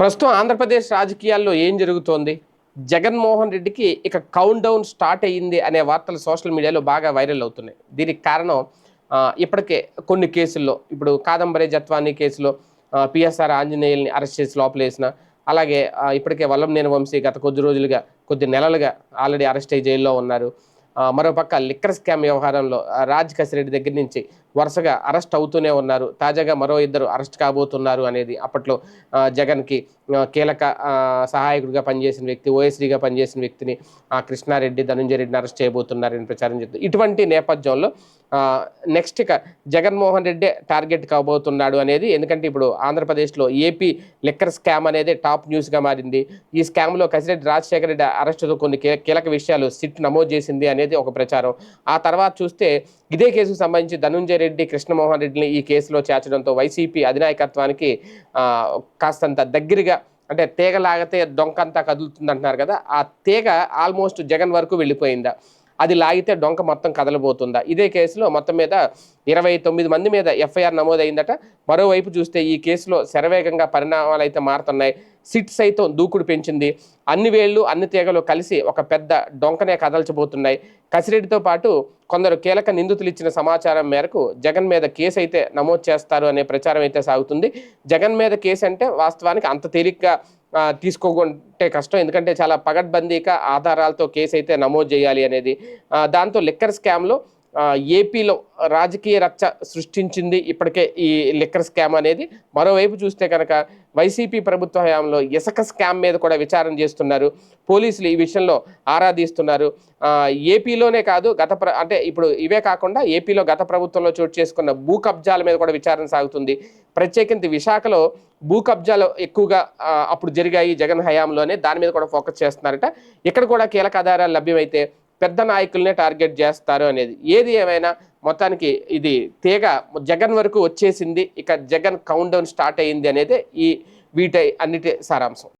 ప్రస్తుతం ఆంధ్రప్రదేశ్ రాజకీయాల్లో ఏం జరుగుతోంది? జగన్మోహన్ రెడ్డికి ఇక కౌంట్ డౌన్ స్టార్ట్ అయ్యింది అనే వార్తలు సోషల్ మీడియాలో బాగా వైరల్ అవుతున్నాయి. దీనికి కారణం ఇప్పటికే కొన్ని కేసుల్లో ఇప్పుడు కాదంబరి జత్వానీ కేసులో పిఎస్ఆర్ ఆంజనేయుల్ని అరెస్ట్ చేసి లోపలేసిన అలాగే ఇప్పటికే వల్లంనేని వంశీ గత కొద్ది రోజులుగా కొద్ది నెలలుగా ఆల్రెడీ అరెస్ట్ అయ్యి జైల్లో ఉన్నారు. మరోపక్క లిక్కర్ స్కామ్ వ్యవహారంలో రాజ్ కసిరెడ్డి దగ్గర నుంచి వరుసగా అరెస్ట్ అవుతూనే ఉన్నారు. తాజాగా మరో ఇద్దరు అరెస్ట్ కాబోతున్నారు అనేది అప్పట్లో జగన్కి కీలక సహాయకుడిగా పనిచేసిన వ్యక్తి ఓఎస్డీగా పనిచేసిన వ్యక్తిని ఆ, కృష్ణారెడ్డి ధనుంజయ రెడ్డిని అరెస్ట్ చేయబోతున్నారని ప్రచారం చేస్తుంది ఇటువంటి నేపథ్యంలో నెక్స్ట్ ఇక జగన్మోహన్ రెడ్డి టార్గెట్ కాబోతున్నాడు అనేది ఎందుకంటే ఇప్పుడు ఆంధ్రప్రదేశ్లో ఏపీ లిక్కర్ స్కామ్ అనేది టాప్ న్యూస్గా మారింది. ఈ స్కామ్లో కసిరెడ్డి రాజశేఖర రెడ్డి అరెస్టుతో కొన్ని కీ- కీలక విషయాలు సిట్ నమోదు చేసింది అనేది ఒక ప్రచారం. ఆ తర్వాత చూస్తే ఇదే కేసుకు సంబంధించి ధనుంజయ రెడ్డి కృష్ణమోహన్ రెడ్డిని ఈ కేసులో చేర్చడంతో వైసీపీ అధినాయకత్వానికి కాస్తంత దగ్గరగా అంటే తీగ లాగితే డొంకంతా కదులుతుంది అంటున్నారు కదా ఆ తీగ ఆల్మోస్ట్ జగన్ వరకు వెళ్ళిపోయిందా? అది లాగితే డొంక మొత్తం కదలబోతుందా? ఇదే కేసులో మొత్తం మీద ఇరవై తొమ్మిది మంది మీద ఎఫ్ఐఆర్ నమోదైందట. మరోవైపు చూస్తే ఈ కేసులో శరవేగంగా పరిణామాలు అయితే మారుతున్నాయి. సిట్ సైతం దూకుడు పెంచింది. అన్ని వేళ్ళు అన్ని తీగలు కలిసి ఒక పెద్ద డొంకనే కదల్చబోతున్నాయి. కసిరెడ్డితో పాటు కొందరు కీలక నిందితులు ఇచ్చిన సమాచారం మేరకు జగన్ మీద కేసు అయితే నమోదు చేస్తారు అనే ప్రచారం అయితే సాగుతుంది. జగన్ మీద కేసు అంటే వాస్తవానికి అంత తేలిగ్గా తీసుకోకుంటే కష్టం. ఎందుకంటే చాలా పగడ్బందీగా ఆధారాలతో కేసు అయితే నమోదు చేయాలి అనేది. దాంతో లిక్కర్ స్కామ్లో ఏపీలో రాజకీయ రచ్చ సృష్టించింది ఇప్పటికే ఈ లిక్కర్ స్కామ్ అనేది. మరోవైపు చూస్తే కనుక వైసీపీ ప్రభుత్వ హయాంలో ఇసుక స్కామ్ మీద కూడా విచారణ చేస్తున్నారు. పోలీసులు ఈ విషయంలో ఆరాధిస్తున్నారు ఏపీలోనే కాదు గత ప్ర అంటే ఇప్పుడు ఇవే కాకుండా ఏపీలో గత ప్రభుత్వంలో చోటు చేసుకున్న భూ కబ్జాల మీద కూడా విచారణ సాగుతుంది. ప్రత్యేకించి విశాఖలో భూ కబ్జాలు ఎక్కువగా అప్పుడు జరిగాయి జగన్ హయాంలోనే. దాని మీద కూడా ఫోకస్ చేస్తున్నారట. ఇక్కడ కూడా కీలక ఆధారాలు లభ్యమైతే పెద్ద నాయకులనే టార్గెట్ చేస్తారు అనేది. ఏది ఏమైనా మొత్తానికి ఇది తీగ జగన్ వరకు వచ్చేసింది ఇక జగన్ కౌంట్ డౌన్ స్టార్ట్ అయ్యింది అనేది ఈ వీటి అన్నిటి సారాంశం.